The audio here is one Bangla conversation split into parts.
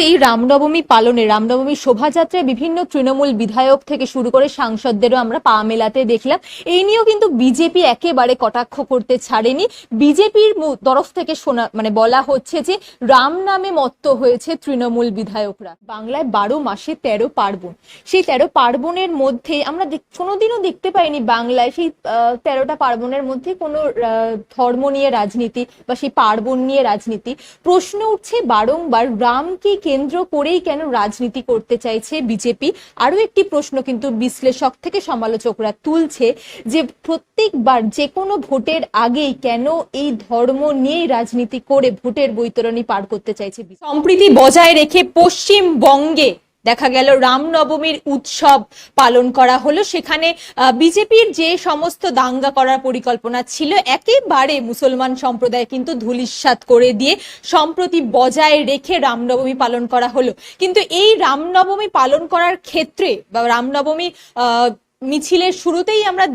এই রামনবমী পালনে রামনবমী শোভাযাত্রায় বিভিন্ন তৃণমূল বিধায়ক থেকে শুরু করে সাংসদদেরও আমরা পা মেলাতে দেখলাম। এই নিয়েও কিন্তু বিজেপি একেবারে কটাক্ষ করতে ছাড়েনি। বিজেপির তরফ থেকে শোনা মানে বলা হচ্ছে যে রাম নামে মত্ত হয়েছে তৃণমূল বিধায়করা। বাংলায় বারো মাসে তেরো পার্বণ। সেই তেরো পার্বণের মধ্যে আমরা কোনোদিনও দেখতে পাইনি বাংলায় সেই তেরোটা পার্বণের মধ্যে কোনো ধর্ম নিয়ে রাজনীতি বা সেই পার্বণ নিয়ে রাজনীতি। প্রশ্ন উঠছে বারংবার রামকে কেন্দ্র করেই কেন রাজনীতি করতে চাইছে বিজেপি? আরও একটি প্রশ্ন কিন্তু বিশ্লেষক থেকে সমালোচকরা তুলছে যে প্রত্যেকবার যে কোনো ভোটের আগেই কেন এই ধর্ম নিয়েই রাজনীতি করে ভোটের বৈতরণী পার করতে চাইছে সম্প্রীতি বজায় রেখে পশ্চিমবঙ্গে দেখা গেল রামনবমীর উৎসব পালন করা হলো। সেখানে বিজেপির যে সমস্ত দাঙ্গা করার পরিকল্পনা ছিল, একেবারে মুসলমান সম্প্রদায় কিন্তু ধুলিস্বাত করে দিয়ে সম্প্রতি বজায় রেখে রামনবমী পালন করা হলো। কিন্তু এই রামনবমী পালন করার ক্ষেত্রে বা রামনবমী মিছিলের শুরুতেই আমরা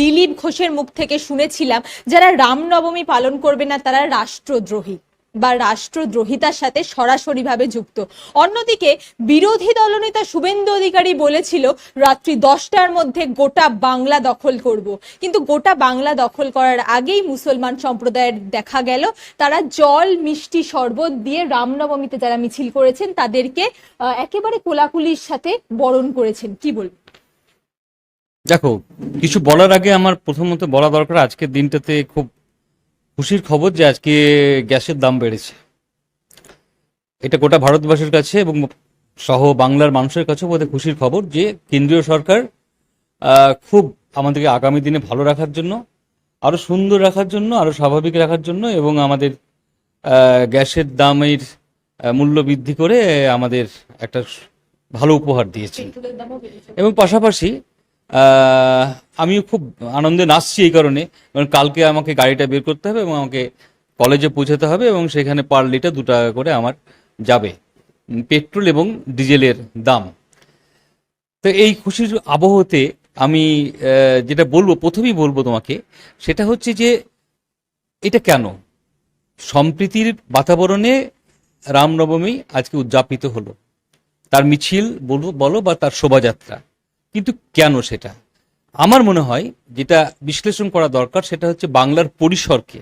দিলীপ ঘোষের মুখ থেকে শুনেছিলাম, যারা রামনবমী পালন করবে না তারা রাষ্ট্রদ্রোহী। বা রাষ্ট্রদ্রোহিতার সাথে সরাসরিভাবে যুক্ত। অন্যদিকে বিরোধী দলনেতা শুভেন্দু অধিকারী বলেছিল, রাত্রি দশটার মধ্যে গোটা বাংলা দখল করব। কিন্তু গোটা বাংলা দখল করার আগেই মুসলমান সম্প্রদায়ের দেখা গেল, তারা জল, মিষ্টি শরবত দিয়ে রামনবমীতে যারা মিছিল করেছেন, তাদেরকে একেবারে কোলাকুলির সাথে বরণ করেছেন। কি বলবেন? দেখো, কিছু বলার আগে আমার প্রথমত বলা দরকার, আজকের দিনটাতে খুব খুশির খবর যে আজকে গ্যাসের দাম বেড়েছে। এটা গোটা ভারতবাসীর কাছে এবং সহ বাংলার মানুষের কাছে বোধহয় খুশির খবর যে কেন্দ্রীয় সরকার খুব আমাদেরকে আগামী দিনে ভালো রাখার জন্য আরও সুন্দর রাখার জন্য আরও স্বাভাবিক রাখার জন্য এবং আমাদের গ্যাসের দামের মূল্য বৃদ্ধি করে আমাদের একটা ভালো উপহার দিয়েছে। এবং পাশাপাশি আমিও খুব আনন্দে নাচছি এই কারণে। কারণ কালকে আমাকে গাড়িটা বের করতে হবে এবং আমাকে কলেজে পৌঁছাতে হবে এবং সেখানে পার লিটার দু টাকা করে আমার যাবে। পেট্রোল এবং ডিজেলের দাম। তো এই খুশির আবহতে আমি যেটা বলব, প্রথমেই বলব তোমাকে, সেটা হচ্ছে যে এটা কেন? সম্প্রীতির বাতাবরণে রামনবমী আজকে উদযাপিত হলো। তার মিছিল বলব, বলো বা তার শোভাযাত্রা। কিন্তু কেন সেটা? আমার মনে হয় যেটা বিশ্লেষণ করা দরকার সেটা হচ্ছে বাংলার পরিসরকে।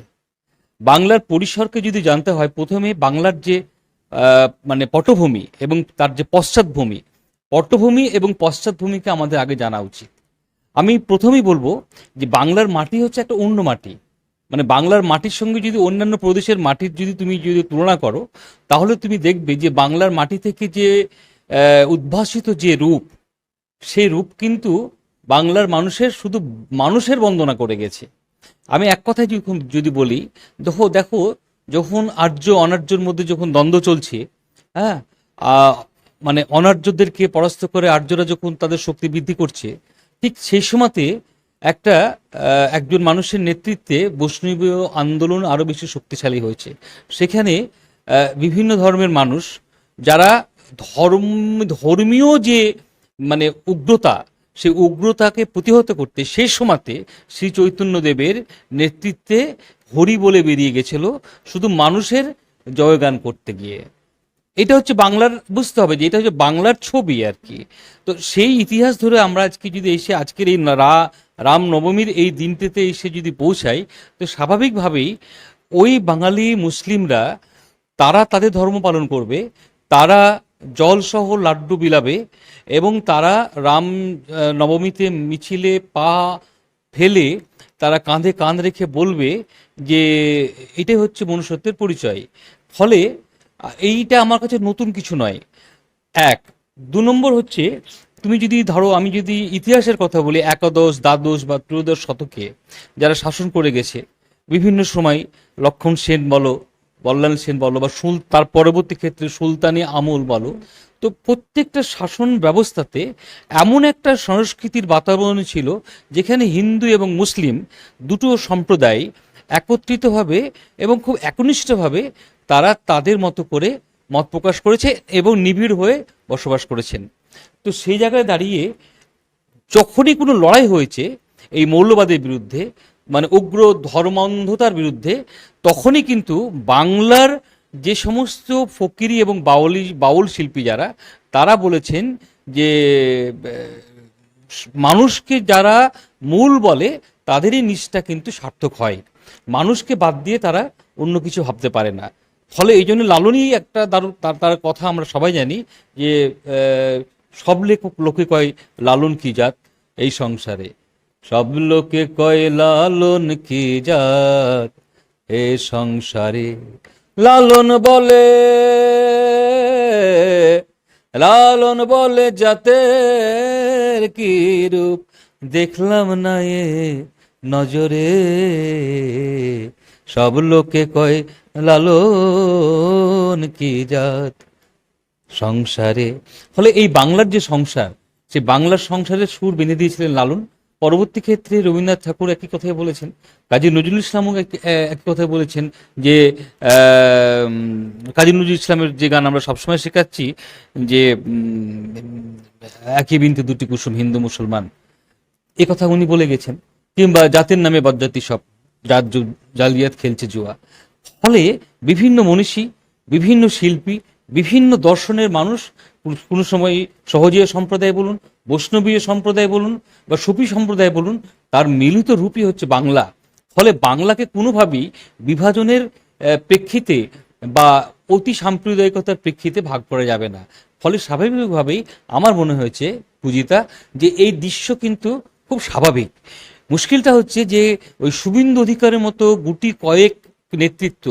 বাংলার পরিসরকে যদি জানতে হয়, প্রথমে বাংলার যে মানে পটভূমি এবং তার যে পশ্চাৎভূমি, পটভূমি এবং পশ্চাৎভূমিকে আমাদের আগে জানা উচিত। আমি প্রথমেই বলব যে বাংলার মাটি হচ্ছে একটা অন্য মাটি। মানে বাংলার মাটির সঙ্গে যদি অন্যান্য প্রদেশের মাটির যদি তুমি যদি তুলনা করো, তাহলে তুমি দেখবে যে বাংলার মাটি থেকে যে উদ্ভাসিত যে রূপ সেই রূপ কিন্তু বাংলার মানুষের শুধু মানুষের বন্দনা করে গেছে। আমি এক কথায় যখন যদি বলি, দেখো দেখো, যখন আর্য অনার্যর মধ্যে যখন দ্বন্দ্ব চলছে হ্যাঁ মানে অনার্যদেরকে পরাস্ত করে আর্যরা যখন তাদের শক্তি বৃদ্ধি করছে, ঠিক সেই সময়তে একটা একজন মানুষের নেতৃত্বে বৈষ্ণবীয় আন্দোলন আরও বেশি শক্তিশালী হয়েছে। সেখানে বিভিন্ন ধর্মের মানুষ, যারা ধর্ম ধর্মীয় যে মানে উগ্রতা, সেই উগ্রতাকে প্রতিহত করতে সেই সময়তে শ্রী চৈতন্যদেবের নেতৃত্বে হরি বলে বেরিয়ে গেছিল শুধু মানুষের জয়গান করতে গিয়ে। এটা হচ্ছে বাংলার, বুঝতে হবে যে এটা হচ্ছে বাংলার ছবি আর কি। তো সেই ইতিহাস ধরে আমরা আজকে যদি এসে আজকের এই রা, রামনবমীর এই দিনটিতে এসে যদি পৌঁছাই, তো স্বাভাবিকভাবেই ওই বাঙালি মুসলিমরা, তারা তাদের ধর্ম পালন করবে, তারা জলসহ লাড্ডু বিলাবে এবং তারা রাম নবমীতে মিছিলে পা ফেলে তারা কাঁধে কাঁধ রেখে বলবে যে এটাই হচ্ছে মনুষ্যত্বের পরিচয়। ফলে এইটা আমার কাছে নতুন কিছু নয়। এক, দু নম্বর হচ্ছে তুমি যদি ধরো আমি যদি ইতিহাসের কথা বলি, একাদশ, দ্বাদশ বা ত্রয়োদশ শতকে যারা শাসন করে গেছে, বিভিন্ন সময় লক্ষণ সেন বলো বল্লাল সেন বলো বা সুল, তার পরবর্তী ক্ষেত্রে সুলতানি আমল বলো, তো প্রত্যেকটা শাসন ব্যবস্থাতে এমন একটা সংস্কৃতির বাতাবরণ ছিল যেখানে হিন্দু এবং মুসলিম দুটো সম্প্রদায় একত্রিতভাবে এবং খুব একনিষ্ঠভাবে তারা তাদের মতো করে মত প্রকাশ করেছে এবং নিবিড় হয়ে বসবাস করেছেন। তো সেই জায়গায় দাঁড়িয়ে যখনই কোনো লড়াই হয়েছে, এই মৌলবাদের বিরুদ্ধে মানে উগ্র ধর্মান্ধতার বিরুদ্ধে, তখনই কিন্তু বাংলার যে সমস্ত ফকিরি এবং বাউলি, বাউল শিল্পী যারা, তারা বলেছেন যে মানুষকে যারা মূল বলে, তাদেরই নিষ্ঠা কিন্তু সার্থক হয়। মানুষকে বাদ দিয়ে তারা অন্য কিছু ভাবতে পারে না। ফলে এই জন্য লালনই একটা দারুণ তার কথা আমরা সবাই জানি যে সব লেখক, লোকে কয়, লালন কি জাত? এই সংসারে। সব লোকে কয়, লালন কি জাত? এ সংসারে লালন বলে লালন বলে জাতের কি রূপ? দেখলাম না এ নজরে। সব লোকে কয়, লালন কি জাত? সংসারে। ফলে এই বাংলার যে সংসার, সে বাংলার সংসারে সুর বেঁধে দিয়েছিলেন লালন। পরবর্তী ক্ষেত্রে রবীন্দ্রনাথ ঠাকুর একই কথাই বলেছেন। কাজী নজরুল ইসলামও এক- একই কথাই বলেছেন যে কাজী নজরুল ইসলামের যে গান আমরা সবসময় শেখাচ্ছি যে একই বিনতে দুটি কুসুম, হিন্দু মুসলমান। এ কথা উনি বলে গেছেন, কিংবা জাতের নামে বজ্জাতি সব, জাত জালিয়াত খেলছে জুয়া। ফলে বিভিন্ন মনীষী, বিভিন্ন শিল্পী বিভিন্ন দর্শনের মানুষ, কোনো সময় সহজীয় সম্প্রদায় বলুন, বৈষ্ণবীয় সম্প্রদায় বলুন বা সুফি সম্প্রদায় বলুন, তার মিলিত রূপই হচ্ছে বাংলা। ফলে বাংলাকে কোনোভাবেই বিভাজনের প্রেক্ষিতে বা অতি সাম্প্রদায়িকতার প্রেক্ষিতে ভাগ করা যাবে না। ফলে স্বাভাবিকভাবেই আমার মনে হয়েছে, পূজিতা, যে এই দৃশ্য কিন্তু খুব স্বাভাবিক। মুশকিলটা হচ্ছে যে ওই শুভেন্দু অধিকারের মতো গুটি কয়েক নেতৃত্ব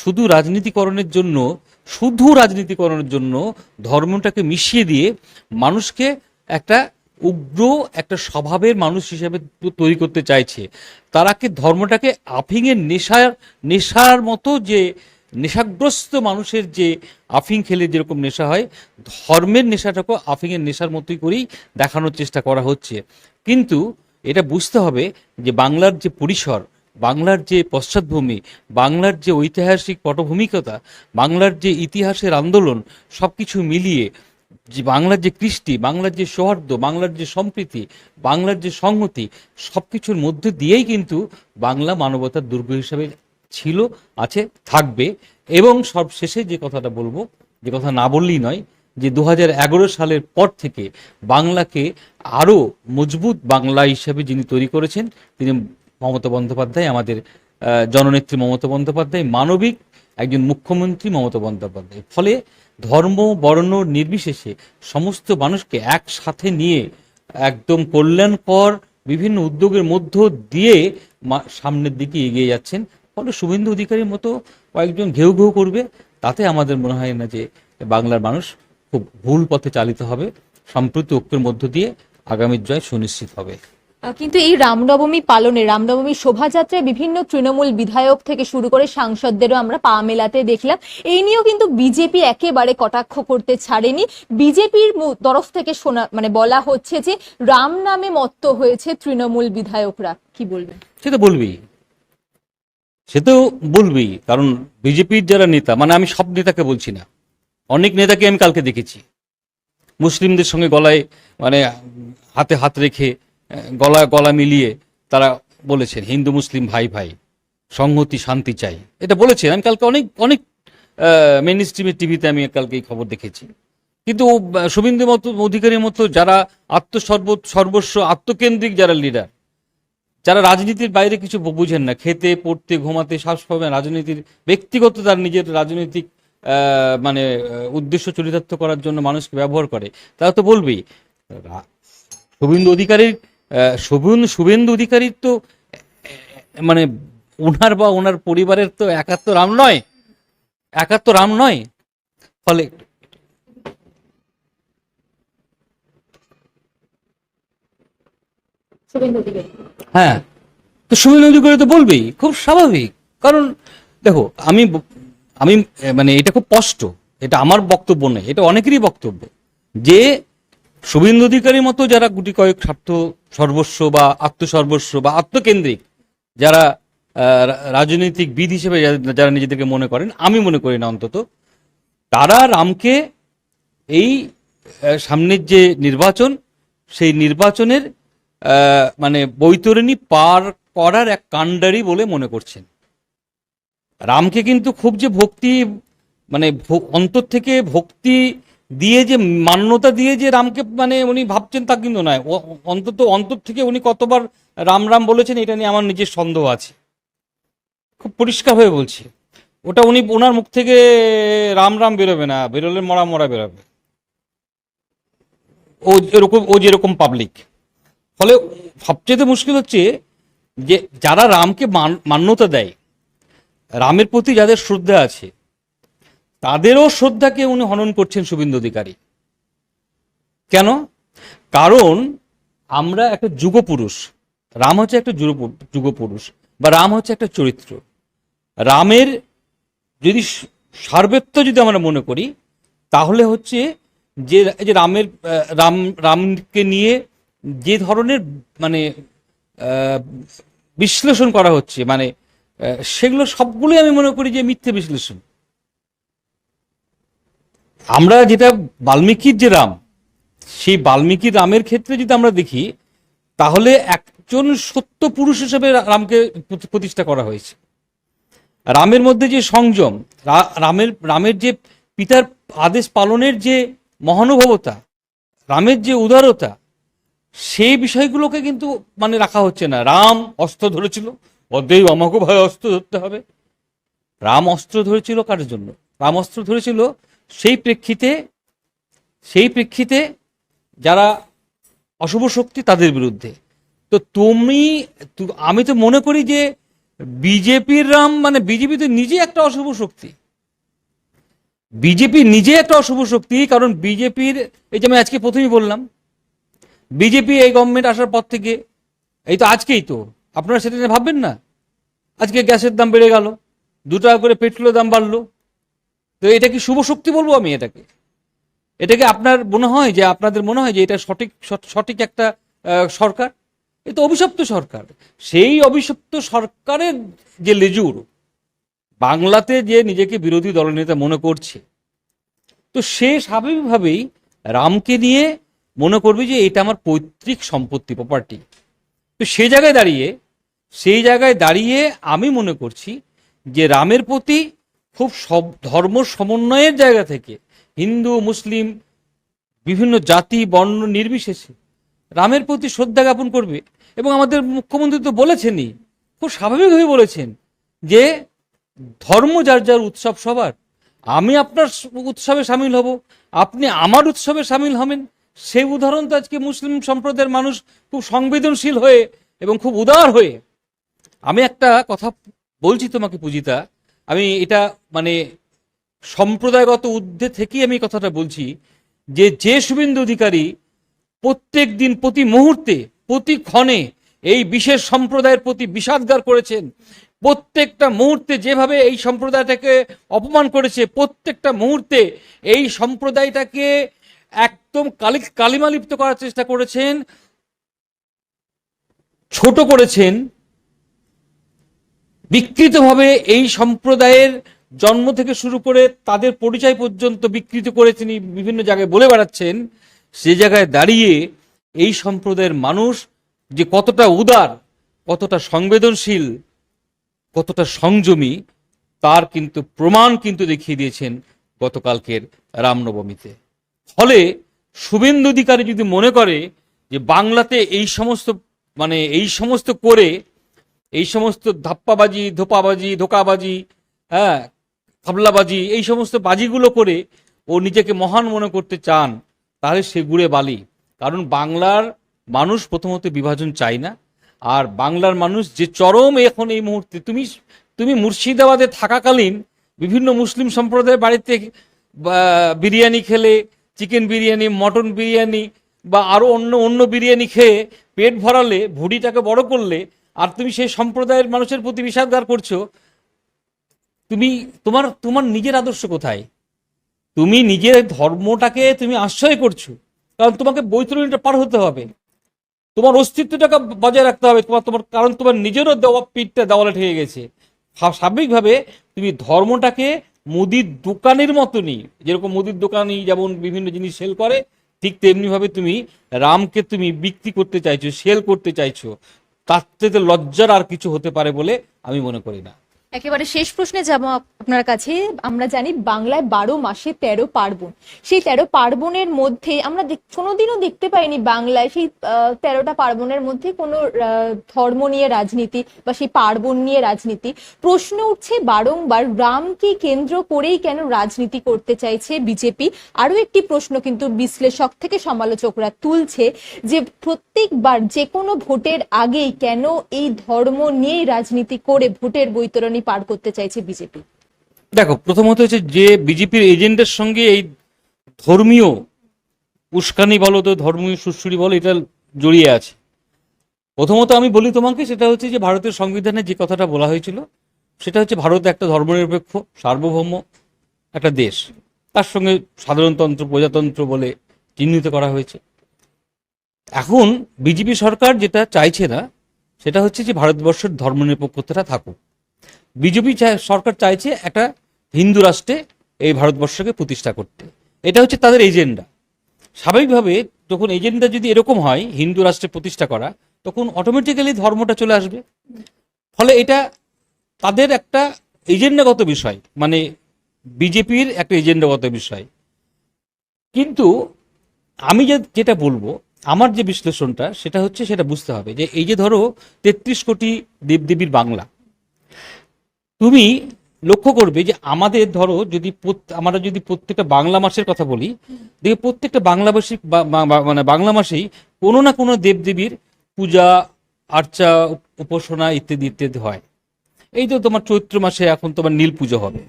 শুধু রাজনীতিকরণের জন্য শুধু রাজনীতিকরণের জন্য ধর্মটাকে মিশিয়ে দিয়ে মানুষকে একটা উগ্র, একটা স্বভাবের মানুষ হিসেবে তৈরি করতে চাইছে। তারা কি ধর্মটাকে আফিংয়ের নেশার নেশার মতো যে নেশাগ্রস্ত মানুষের যে আফিং খেলে যেরকম নেশা হয়, ধর্মের নেশাটাকেও আফিংয়ের নেশার মতোই করেই দেখানোর চেষ্টা করা হচ্ছে। কিন্তু এটা বুঝতে হবে যে বাংলার যে পরিসর বাংলার যে পশ্চাৎভূমি, বাংলার যে ঐতিহাসিক পটভূমিকতা, বাংলার যে ইতিহাসের আন্দোলন সব কিছু মিলিয়ে যে বাংলার যে কৃষ্টি, বাংলার যে সৌহার্দ্য, বাংলার যে সম্প্রীতি, বাংলার যে সংহতি সব কিছুর মধ্যে দিয়েই কিন্তু বাংলা মানবতার দুর্গ হিসাবে ছিল, আছে, থাকবে। এবং সবশেষে যে কথাটা বলব, যে কথা না বললেই নয়, যে দু হাজার এগারো সালের পর থেকে বাংলাকে আরও মজবুত বাংলা হিসাবে যিনি তৈরি করেছেন, তিনি মমতা বন্দ্যোপাধ্যায়, আমাদের জননেত্রী মমতা বন্দ্যোপাধ্যায়, মানবিক একজন মুখ্যমন্ত্রী মমতা বন্দ্যোপাধ্যায়। ফলে ধর্ম, বর্ণ নির্বিশেষে সমস্ত মানুষকে একসাথে নিয়ে একদম কল্যাণকর বিভিন্ন উদ্যোগের মধ্য দিয়ে সামনের দিকে এগিয়ে যাচ্ছেন। ফলে শুভেন্দু অধিকারীর মতো কয়েকজন ঘেউ ঘেউ করবে, তাতে আমাদের মনে হয় না যে বাংলার মানুষ খুব ভুল পথে চালিত হবে। সম্প্রতি ঐক্যের মধ্য দিয়ে আগামীর জয় সুনিশ্চিত হবে। কিন্তু এই রামনবমী পালনে, রামনবমী শোভাযাত্রায় বিভিন্ন তৃণমূল বিধায়ক থেকে শুরু করে সাংসদদেরও আমরা পা মেলাতে দেখলাম। এই নিয়েও কিন্তু বিজেপি একেবারে কটাক্ষ করতে ছাড়েনি। বিজেপির তরফ থেকে শোনা মানে বলা হচ্ছে যে রাম নামে মত্ত হয়েছে তৃণমূল বিধায়করা। কি বলবেন সে তো বলবেই। সে তো বলবেই, কারণ বিজেপির যারা নেতা মানে আমি সব নেতাকে বলছি না, অনেক নেতাকে আমি কালকে দেখেছি। মুসলিমদের সঙ্গে গলায় মানে হাতে হাত রেখে গলা গলা মিলিয়ে তারা বলেছেন, হিন্দু, মুসলিম, ভাই ভাই, সংহতি, শান্তি চাই। এটা বলেছেন। আমি কালকে অনেক অনেক মেন স্ট্রিমের টিভিতে আমি কালকে এই খবর দেখেছি। কিন্তু শুভেন্দু মতো, অধিকারীর মতো যারা আত্মসর্ব, সর্বস্ব, আত্মকেন্দ্রিক যারা লিডার যারা রাজনীতির বাইরে কিছু বুঝেন না, খেতে, পড়তে, ঘুমাতে, শ্বাস পাবেন, রাজনীতির ব্যক্তিগত তার নিজের রাজনৈতিক মানে উদ্দেশ্য চরিতার্থ করার জন্য মানুষকে ব্যবহার করে, তারা তো বলবেই শুভেন্দু অধিকারীর আহ, শুভেন্দু শুভেন্দু অধিকারীর তো মানে ওনার বা ওনার পরিবারের তো একাত্ম রাম নয়। একাত্ম রাম নয়। ফলে হ্যাঁ তো শুভেন্দু অধিকারী তো বলবেই খুব স্বাভাবিক। কারণ দেখো আমি আমি মানে এটা খুব স্পষ্ট এটা আমার বক্তব্য নয় এটা অনেকেরই বক্তব্য। যে শুভেন্দু অধিকারীর মতো যারা গুটি কয়েক স্বার্থ সর্বস্ব বা আত্মসর্বস্ব বা আত্মকেন্দ্রিক যারা রাজনৈতিক বিদ হিসেবে যারা- নিজেদেরকে মনে করেন, আমি মনে করি না অন্তত, তারা রামকে এই সামনের যে নির্বাচন, সেই নির্বাচনের মানে বৈতরণী পার করার এক কাণ্ডারি বলে মনে করছেন। রামকে কিন্তু খুব যে ভক্তি মানে অন্তর থেকে ভক্তি দিয়ে যে মান্যতা দিয়ে যে রামকে মানে উনি ভাবছেন তা কিন্তু নয়। অন্তত অন্তর থেকে উনি কতবার রাম রাম বলেছেন, এটা নিয়ে আমার নিজের সন্দেহ আছে। খুব পরিষ্কার হয়ে বলছি। ওটা উনি, ওনার মুখ থেকে রাম রাম বেরোবে না, বেরোলে মরা মরা বেরোবে। ও যেরকম ও যেরকম পাবলিক ফলে সবচেয়ে মুশকিল হচ্ছে যে, যারা রামকে মান- মান্যতা দেয়, রামের প্রতি যাদের শ্রদ্ধা আছে তাদেরও শ্রদ্ধাকে উনি হনন করছেন শুভেন্দু অধিকারী। কেন? কারণ আমরা একটা যুগপুরুষ। রাম হচ্ছে একটা যুগপুরুষ বা রাম হচ্ছে একটা চরিত্র। রামের যদি সার্বত্ব যদি আমরা মনে করি, তাহলে হচ্ছে যে যে রামের রাম, রামকে নিয়ে যে ধরনের মানে বিশ্লেষণ করা হচ্ছে মানে সেগুলো সবগুলোই আমি মনে করি যে মিথ্যে বিশ্লেষণ। আমরা যেটা বাল্মীকির যে রাম, সেই বাল্মীকি রামের ক্ষেত্রে যদি আমরা দেখি, তাহলে একজন সত্য পুরুষ হিসেবে রামকে প্রতি- প্রতিষ্ঠা করা হয়েছে। রামের মধ্যে যে সংযম রামের রামের যে পিতার আদেশ পালনের যে মহানুভবতা, রামের যে উদারতা, সেই বিষয়গুলোকে কিন্তু মানে রাখা হচ্ছে না। রাম অস্ত্র ধরেছিল অদেই আমাকে ভয় অস্ত্র ধরতে হবে। রাম অস্ত্র ধরেছিল কার জন্য? রাম অস্ত্র ধরেছিল সেই প্রেক্ষিতে সেই প্রেক্ষিতে যারা অশুভ শক্তি তাদের বিরুদ্ধে। তো তুমি আমি তো মনে করি যে বিজেপির রাম মানে বিজেপি তো নিজে একটা অশুভ শক্তি। বিজেপি নিজে একটা অশুভ শক্তি, কারণ বিজেপির, এই যে আমি আজকে প্রথমেই বললাম, বিজেপি এই গভর্নমেন্ট আসার পর থেকে, এই তো আজকেই তো, আপনারা সেটা নিয়ে ভাববেন না। আজকে গ্যাসের দাম বেড়ে গেল, দু টাকা করে পেট্রোলের দাম বাড়লো তো এটা কি শুভ শক্তি বলব আমি এটাকে? এটাকে আপনার মনে হয় যে, আপনাদের মনে হয় যে এটা সঠিক সঠিক একটা সরকার? এ তো অভিশপ্ত সরকার। সেই অভিশপ্ত সরকারের যে লেজুর, বাংলাতে যে নিজেকে বিরোধী দলনেতা মনে করছে, তো সে স্বাভাবিকভাবেই রামকে নিয়ে মনে করবে যে, এটা আমার পৈতৃক সম্পত্তি প্রপার্টি তো সেই জায়গায় দাঁড়িয়ে, সেই জায়গায় দাঁড়িয়ে আমি মনে করছি যে, রামের প্রতি খুব সব ধর্ম সমন্বয়ের জায়গা থেকে হিন্দু, মুসলিম, বিভিন্ন জাতি, বর্ণ নির্বিশেষে রামের প্রতি শ্রদ্ধা জ্ঞাপন করবে। এবং আমাদের মুখ্যমন্ত্রী তো বলেছেনই, খুব স্বাভাবিকভাবে বলেছেন যে ধর্ম যার যার উৎসব সবার। আমি আপনার উৎসবে সামিল হব, আপনি আমার উৎসবে সামিল হবেন। সেই উদাহরণ তো আজকে মুসলিম সম্প্রদায়ের মানুষ খুব সংবেদনশীল হয়ে এবং খুব উদার হয়ে। আমি একটা কথা বলছি তোমাকে, পূজিতা। আমি এটা মানে সম্প্রদায়গত ঊর্ধ্বে থেকেই আমি কথাটা বলছি যে যে শুভেন্দু অধিকারী প্রত্যেক দিন, প্রতি মুহূর্তে, প্রতি ক্ষণে এই বিশেষ সম্প্রদায়ের প্রতি বিষাদগার করেছেন। প্রত্যেকটা মুহূর্তে যেভাবে এই সম্প্রদায়টাকে অপমান করেছে, প্রত্যেকটা মুহূর্তে এই সম্প্রদায়টাকে একদম কালি, কালিমালিপ্ত করার চেষ্টা করেছেন, ছোট করেছেন বিকৃতভাবে এই সম্প্রদায়ের জন্ম থেকে শুরু করে তাদের পরিচয় পর্যন্ত বিকৃত করে তিনি বিভিন্ন জায়গায় বলে বেড়াচ্ছেন, সে জায়গায় দাঁড়িয়ে এই সম্প্রদায়ের মানুষ যে কতটা উদার, কতটা সংবেদনশীল, কতটা সংযমী, তার কিন্তু প্রমাণ কিন্তু দেখিয়ে দিয়েছেন গতকালকের রামনবমীতে। ফলে শুভেন্দু অধিকারী যদি মনে করে যে বাংলাতে এই সমস্ত মানে এই সমস্ত করে এই সমস্ত ধাপ্পাবাজি, ধোপাবাজি, ধোকাবাজি হ্যাঁ খাবলাবাজি এই সমস্ত বাজিগুলো করে ও নিজেকে মহান মনে করতে চান, তাহলে সে গুড়ে বালি। কারণ বাংলার মানুষ প্রথমত বিভাজন চায় না, আর বাংলার মানুষ যে চরম এখন এই মুহূর্তে, তুমি তুমি মুর্শিদাবাদে থাকাকালীন বিভিন্ন মুসলিম সম্প্রদায়ের বাড়িতে বিরিয়ানি খেলে, চিকেন বিরিয়ানি, মটন বিরিয়ানি, বা আরও অন্য অন্য বিরিয়ানি খেয়ে পেট ভরালে, ভুড়িটাকে বড় করলে আর তুমি সেই সম্প্রদায়ের মানুষের প্রতি বিষাদগার করছ, তুমি, তোমার তোমার নিজের আদর্শ কোথায়? তুমি নিজের ধর্মটাকে তুমি আশ্রয় করছ, কারণ তোমাকে বৈতরণীটা পার হতে হবে। তোমার অস্তিত্বটাকে বজায় রাখতে হবে, তোমার তোমার, কারণ তোমার নিজেরও দেওয়া পিঠটা দেওয়ালে ঠেকে গেছে। স্বাভাবিকভাবে তুমি ধর্মটাকে মুদির দোকানের মতনই, যেরকম মুদির দোকানই যেমন বিভিন্ন জিনিস সেল করে, ঠিক তেমনিভাবে তুমি রামকে তুমি বিক্রি করতে চাইছো, সেল করতে চাইছো। তার থেকে লজ্জার আর কিছু হতে পারে বলে আমি মনে করি না। একেবারে শেষ প্রশ্নে যাব আপনার কাছে। আমরা জানি বাংলায় বারো মাসে তেরো পার্বণ। সেই তেরো পার্বণের মধ্যে আমরা কোনোদিনও দেখতে পাইনি বাংলায় সেই তেরোটা পার্বণের মধ্যে কোনো ধর্ম নিয়ে রাজনীতি বা সেই পার্বণ নিয়ে রাজনীতি। প্রশ্ন উঠছে বারংবার রামকে কেন্দ্র করেই কেন রাজনীতি করতে চাইছে বিজেপি? আরও একটি প্রশ্ন কিন্তু বিশ্লেষক থেকে সমালোচকরা তুলছে যে প্রত্যেকবার যে কোনো ভোটের আগেই কেন এই ধর্ম নিয়েই রাজনীতি করে ভোটের বৈতরণী পার করতে চাইছে বিজেপি। দেখো, প্রথমত হচ্ছে যে বিজেপির এজেন্ডের সঙ্গে এই ধর্মীয় উস্কানি বলো তো, ধর্মীয় সুশ্রী বলো, এটা জড়িয়ে আছে। প্রথমত আমি বলি তোমাকে, সেটা হচ্ছে যে ভারতের সংবিধানে যে কথাটা বলা হয়েছিল, সেটা হচ্ছে ভারত একটা ধর্মনিরপেক্ষ, সার্বভৌম একটা দেশ। তার সঙ্গে সাধারণতন্ত্র, প্রজাতন্ত্র বলে চিহ্নিত করা হয়েছে। এখন বিজেপি সরকার যেটা চাইছে না, সেটা হচ্ছে যে ভারতবর্ষের ধর্মনিরপেক্ষতাটা থাকুক। বিজেপি সরকার চাইছে একটা হিন্দু রাষ্ট্রে এই ভারতবর্ষকে প্রতিষ্ঠা করতে। এটা হচ্ছে তাদের এজেন্ডা। স্বাভাবিকভাবে যখন এজেন্ডা যদি এরকম হয়, হিন্দু রাষ্ট্রে প্রতিষ্ঠা করা, তখন অটোমেটিক্যালি ধর্মটা চলে আসবে। ফলে এটা তাদের একটা এজেন্ডাগত বিষয় মানে বিজেপির একটা এজেন্ডাগত বিষয়। কিন্তু আমি যেটা বলব, আমার যে বিশ্লেষণটা, সেটা হচ্ছে সেটা বুঝতে হবে যে এই যে ধরো তেত্রিশ কোটি দেবদেবীর বাংলা তুমি লক্ষ্য করবে যে আমাদের ধরো যদি আমরা যদি প্রত্যেকটা বাংলা মাসের কথা বলি দেখে প্রত্যেকটা বাংলাভাষী বা- বা- বা- মানে বাংলা মাসেই কোনো না কোনো দেবদেবীর পূজা আর্চা উপাসনা ইত্যাদি ইত্যাদি হয়। এই তো তোমার চৈত্র মাসে এখন তোমার নীল পুজো হবে।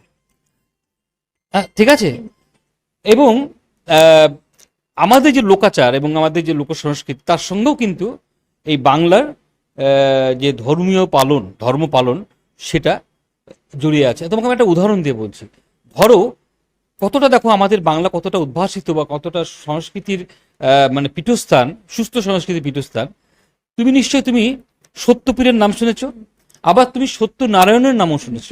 হ্যাঁ, ঠিক আছে? এবং আমাদের যে লোকাচার এবং আমাদের যে লোক সংস্কৃতি তার সঙ্গেও কিন্তু এই বাংলার যে ধর্মীয় পালন ধর্ম পালন সেটা জড়িয়ে আছে। তোমাকে আমি একটা উদাহরণ দিয়ে বলছি। ধরো, কতটা দেখো আমাদের বাংলা কতটা উদ্ভাসিত বা কতটা সংস্কৃতির মানে পীঠস্থান, সুস্থ সংস্কৃতির পীঠস্থান, তুমি নিশ্চয়ই তুমি সত্যপীরের নাম শুনেছ, আবার তুমি সত্যনারায়ণের নামও শুনেছ।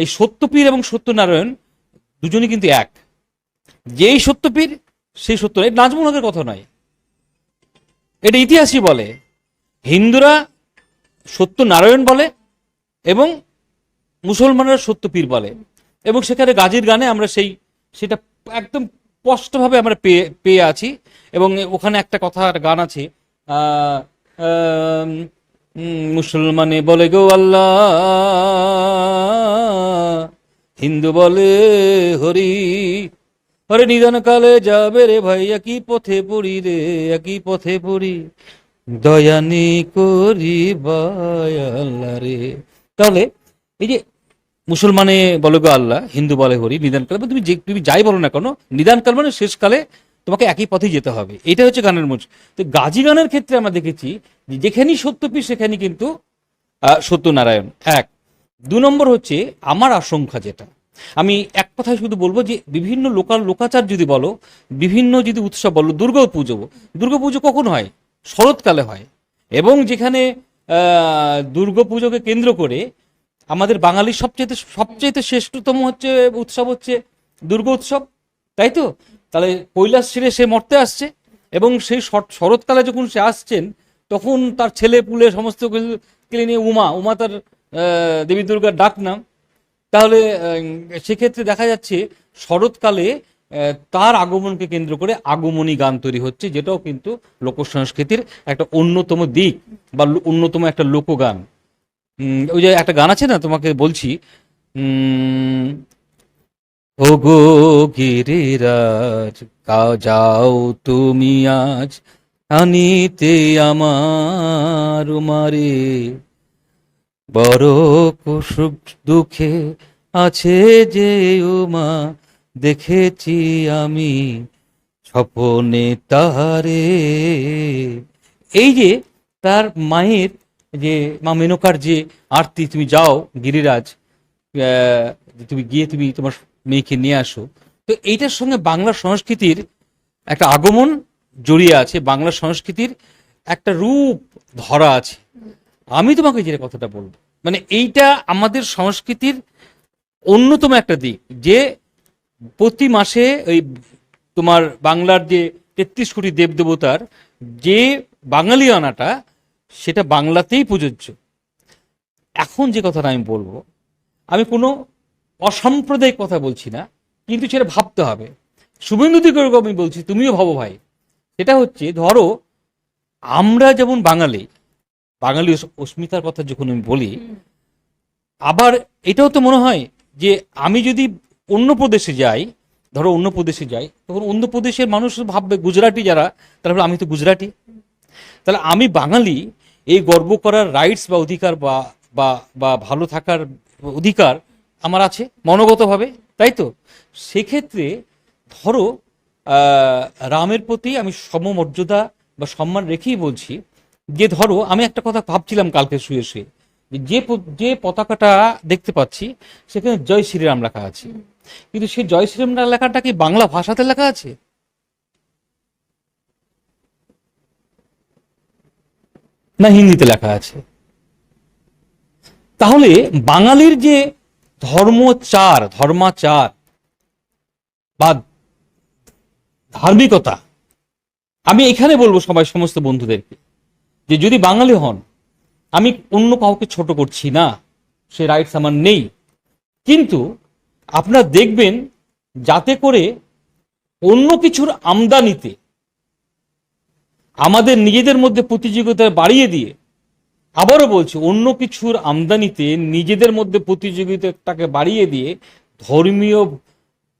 এই সত্যপীর এবং সত্যনারায়ণ দুজনই কিন্তু এক। যেই সত্যপীর, সেই সত্য এই নাজমুলকের কথা নয়। এটা ইতিহাসই বলে। হিন্দুরা সত্যনারায়ণ বলে এবং মুসলমানরা সত্যপীর বলে। এবং সেখানে গাজীর গানে আমরা সেই, সেটা একদম স্পষ্টভাবে আমরা পেয়ে পেয়ে আছি। এবং ওখানে একটা কথা গান আছে মুসলমানে বলে গো আল্লাহ। হিন্দু বলে হরি। হরে নিদান কালে যাবে রে ভাই, একই পথে পড়ি রে, একই পথে পড়ি। দয়ানি করি বায় আল্লাহ রে। তাহলে এই যে মুসলমানে বলে গো আল্লাহ, হিন্দু বলে হরি, নিদান কাল, তুমি যে তুমি যাই বলো না কেন, নিদান কাল মানে শেষকালে তোমাকে একই পথে যেতে হবে। এটা হচ্ছে গানের মূল। তো গাজী গানের ক্ষেত্রে আমরা দেখেছি যেখানেই সত্যপীর সেখানে কিন্তু সত্যনারায়ণ। এক। দু নম্বর হচ্ছে আমার আশঙ্কা যেটা। আমি এক কথায় শুধু বলব যে বিভিন্ন লোকাল লোকাচার যদি বলো, বিভিন্ন যদি উৎসব বলো, দুর্গা পুজো দুর্গা পুজো কখন হয়? শরৎকালে হয়। এবং যেখানে দুর্গা পুজোকে কেন্দ্র করে আমাদের বাঙালির সবচেয়ে সবচেয়ে শ্রেষ্ঠতম হচ্ছে উৎসব হচ্ছে দুর্গা উৎসব, তাই তো? তাহলে কৈলাস ছেড়ে সে মরতে আসছে এবং সেই শর- শরৎকালে যখন সে আসছেন, তখন তার ছেলে পুলে সমস্ত কিছু নিয়ে উমা উমা তার দেবী দুর্গার ডাক নাম। তাহলে সেক্ষেত্রে দেখা যাচ্ছে শরৎকালে তার আগমনকে কেন্দ্র করে আগমনী গান তৈরি হচ্ছে, যেটাও কিন্তু লোক সংস্কৃতির একটা অন্যতম দিক বা অন্যতম একটা লোকগান। ওই যে একটা গান আছে না তোমাকে বলছি উম, ও গো গিরিরাজ যাও তুমি আজ আনিতে আমার মারে বড় কুসুক দুঃখে আছে যে উমা দেখেছি আমি স্বপনে তাহারে। এই যে তার মায়ের যে, মা মেনকার যে আরতি, তুমি যাও, গিরিরাজ তুমি গিয়ে তুমি তোমার মেয়েকে নিয়ে আসো। তো এইটার সঙ্গে বাংলা সংস্কৃতির একটা আগমন জড়িয়ে আছে, বাংলা সংস্কৃতির একটা রূপ ধরা আছে। আমি তোমাকে যে কথাটা বলব মানে এইটা আমাদের সংস্কৃতির অন্যতম একটা দিক, যে প্রতি মাসে ওই তোমার বাংলার যে তেত্রিশ কোটি দেবদেবতার যে বাঙালিয়ানাটা সেটা বাংলাতেই প্রযোজ্য। এখন যে কথাটা আমি বলব আমি কোনো অসাম্প্রদায়িক কথা বলছি না কিন্তু সেটা ভাবতে হবে। শুভেন্দু দিগর্গ আমি বলছি তুমিও ভাবো ভাই সেটা হচ্ছে ধরো আমরা যেমন বাঙালি বাঙালি অস্মিতার কথা যখন আমি বলি আবার এটাও তো মনে হয় যে আমি যদি অন্য প্রদেশে যাই ধরো অন্য প্রদেশে যাই তখন অন্য প্রদেশের মানুষ ভাববে গুজরাটি যারা ভাববে, আমি তো গুজরাটি। তাহলে আমি বাঙালি এই গর্ব করার রাইটস বা অধিকার বা বা বা ভালো থাকার অধিকার আমার আছে, মনোগতভাবে, তাই তো? সেক্ষেত্রে ধরো রামের প্রতি আমি সমমর্যাদা বা সম্মান রেখেই বলছি, যে ধরো, আমি একটা কথা ভাবছিলাম কালকে শুয়ে শুয়ে, যে যে পতাকাটা দেখতে পাচ্ছি, সেখানে জয় শ্রীরাম লেখা আছে। কিন্তু সেই জয় শ্রীরাম লেখাটা কি বাংলা ভাষাতে লেখা আছে? না হিন্দিতে লেখা আছে। তাহলে বাঙালির যে ধর্মচার, ধর্মাচার বা ধার্মিকতা, আমি এখানে বলব সবাই, সমস্ত বন্ধুদেরকে, যে যদি বাঙালি হন, আমি অন্য কাউকে ছোট করছি না, সে রাইটস আমার নেই। কিন্তু আপনারা দেখবেন, যাতে করে অন্য কিছুর আমদানিতে আমাদের নিজেদের মধ্যে প্রতিযোগিতা বাড়িয়ে দিয়ে আবারও বলছি, অন্য কিছুর আমদানিতে নিজেদের মধ্যে প্রতিযোগিতাটাকে বাড়িয়ে দিয়ে ধর্মীয়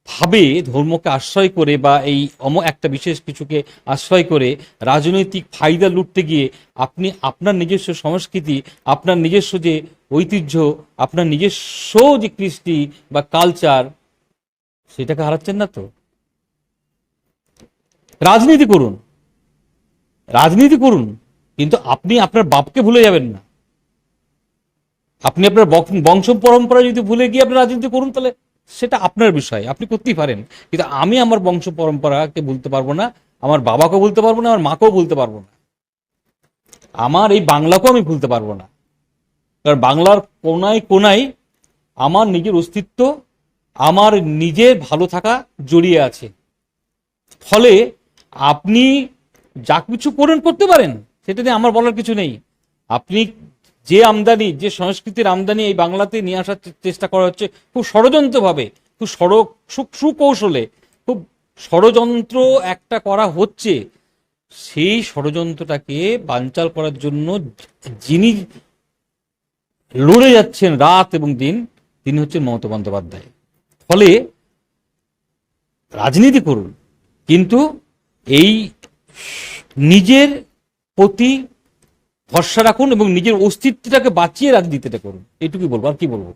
ভাবে ধর্মকে আশ্রয় করে বা এই অম একটা বিশেষ কিছুকে আশ্রয় করে রাজনৈতিক ফায়দা লুটতে গিয়ে আপনি আপনার নিজস্ব সংস্কৃতি, আপনার নিজস্ব যে ঐতিহ্য, আপনার নিজস্ব যে কৃষ্টি বা কালচার সেটাকে হারাচ্ছেন না তো? রাজনীতি করুন। রাজনীতি করুন, কিন্তু আপনি আপনার বাপকে ভুলে যাবেন না। আপনি আপনার বংশ পরম্পরা যদি ভুলে গিয়ে আপনি রাজনীতি করুন, তাহলে সেটা আপনার বিষয়, আপনি করতেই পারেন। কিন্তু আমি আমার বংশ পরম্পরাকে ভুলতে পারব না, আমার বাবাকেও বলতে পারব না, আমার মাকেও বলতে পারব না। আমার এই বাংলাকেও আমি ভুলতে পারব না। কারণ বাংলার কোনায় কোনায় আমার নিজের অস্তিত্ব, আমার নিজের ভালো থাকা জড়িয়ে আছে। ফলে আপনি যা কিছু করেন করতে পারেন, সেটা নিয়ে আমার বলার কিছু নেই। আপনি যে আমদানি, যে সংস্কৃতির আমদানি এই বাংলাতে নিয়ে আসার চেষ্টা করা হচ্ছে, খুব ষড়যন্ত্রভাবে, খুব সড়, সু- সুকৌশলে, খুব ষড়যন্ত্র একটা করা হচ্ছে, সেই ষড়যন্ত্রটাকে বানচাল করার জন্য যিনি লড়ে যাচ্ছেন রাত এবং দিন, তিনি হচ্ছেন মমতা বন্দ্যোপাধ্যায়। ফলে রাজনীতি করুন, কিন্তু এই নিজের প্রতি ভরসা রাখুন এবং নিজের অস্তিত্বটাকে বাঁচিয়ে রাজনীতিটা করুন। এটুকুই বলব। আর কি বলব?